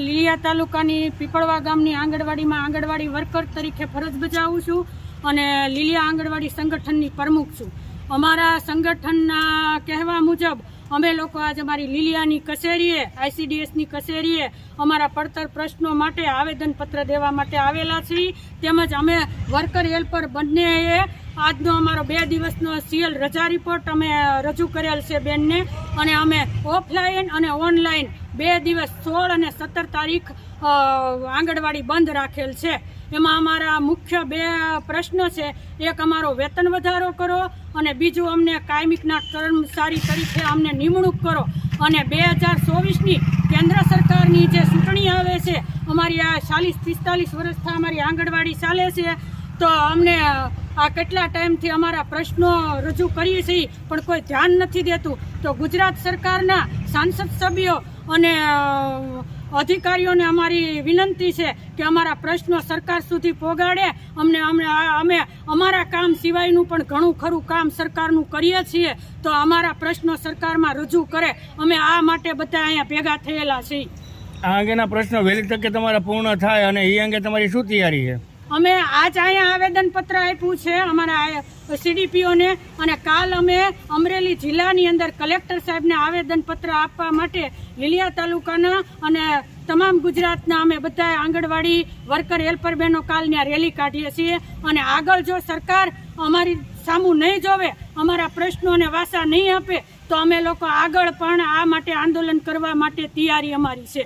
લીલિયા તાલુકાની પીપળવા ગામની આંગણવાડીમાં આંગણવાડી વર્કર તરીકે ફરજ બજાવું છું અને લીલિયા આંગણવાડી સંગઠનની પ્રમુખ છું. અમારા સંગઠનના કહેવા મુજબ, અમે લોકો આજે અમારી લીલિયાની કચેરીએ આઈસીડીએસની કચેરીએ અમારા પડતર પ્રશ્નો માટે આવેદનપત્ર દેવા માટે આવેલા છીએ. તેમજ અમે વર્કર હેલ્પર બંનેએ આજનો અમારો બે દિવસનો સીએલ રજા રિપોર્ટ અમે રજૂ કરેલ છે બેનને. અને અમે ઓફલાઈન અને ઓનલાઈન બે દિવસ સોળ અને સત્તર તારીખ આંગણવાડી બંધ રાખેલ છે. એમાં અમારા મુખ્ય બે પ્રશ્નો છે. એક અમારો વેતન વધારો કરો અને બીજું અમને કાયમિકના કર્મચારી તરીકે અમને નિમણૂક કરો. અને બે હજાર ચોવીસની કેન્દ્ર સરકારની જે ચૂંટણી આવે છે, અમારી આ ચાલીસ પિસ્તાલીસ વર્ષથી અમારી આંગણવાડી ચાલે છે, તો અમને આ કેટલા ટાઈમથી અમારા પ્રશ્નો રજૂ કરીએ છીએ, પણ કોઈ ધ્યાન નથી દેતું. તો ગુજરાત સરકારના સાંસદ સભ્યો અને અધિકારીઓને અમારી વિનંતી છે કે અમારા પ્રશ્નો સરકાર સુધી પહોંચાડે અમને અમને અમે અમારા કામ સિવાયનું પણ ઘણું ખરું કામ સરકારનું કરીએ છીએ. તો અમારા પ્રશ્નો સરકારમાં રજૂ કરે. અમે આ માટે બધા અહીંયા ભેગા થયેલા છીએ. આ અંગેના પ્રશ્નો વહેલી તકે તમારા પૂર્ણ થાય અને એ અંગે તમારી શું તૈયારી છે? અમે આજ અહીંયા આવેદનપત્ર આપ્યું છે અમારા સીડીપીઓને અને કાલ અમે અમરેલી જિલ્લાની અંદર કલેક્ટર સાહેબને આવેદનપત્ર આપવા માટે લીલિયા તાલુકાના અને તમામ ગુજરાતના અમે બધા આંગણવાડી વર્કર, હેલ્પર બહેનો કાલ ત્યાં રેલી કાઢીએ છીએ અને આગળ જો સરકાર અમારી સામું નહીં જોવે, અમારા પ્રશ્નોને વાસા નહીં આપે, તો અમે લોકો આગળ પણ આ માટે આંદોલન કરવા માટે તૈયારી અમારી છે.